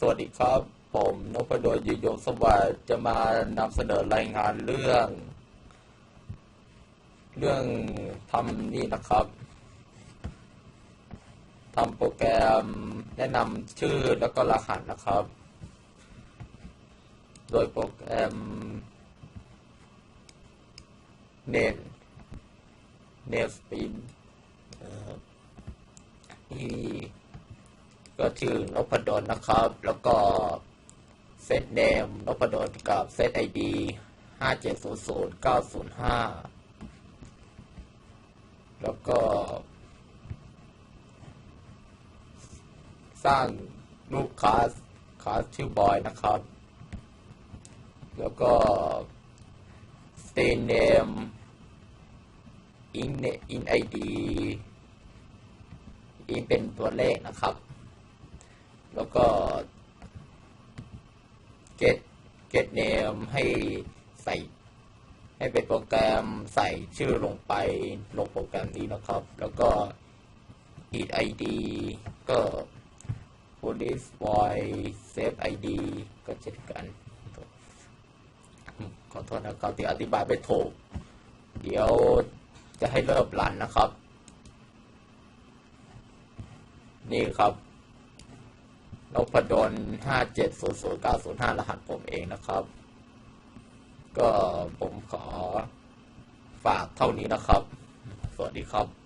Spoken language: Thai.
สวัสดีครับ ผมนพดลยืนยงสวัสดิ์จะมานำเสนอรายงานเรื่อง เรื่องทำนี่นะครับทำโปรแกรมแนะนำชื่อแล้วก็รหัสนะครับ โดยโปรแกรมเนนเนสปินที่ ก็ชื่อนพดลนะครับ แล้วก็เซตเนมนพดลกับเซตไอดีห้าเจ็ดศูนย์ศูนย์เก้าศูนย์ห้าแล้วก็ สร้างรูปคลาสคลาสชื่อบอยนะครับ แล้วก็ stay name in in id in เป็นตัวเลขนะครับ แล้วก็ get get name ให้ใส่ ให้เป็นโปรแกรมใส่ชื่อลงไปลงโปรแกรมนี้นะครับ แล้วก็ id id ก็ police boy save id ก็เช่นกัน ขอโทษนะครับที่อธิบายไม่ถูก เดี๋ยวจะให้เริ่มรันนะครับ นี่ครับ นพดลห้าเจ็ดศูนย์ศูนย์เก้าศูนย์ห้ารหัสผมเองนะครับ ก็ผมขอฝากเท่านี้นะครับ สวัสดีครับ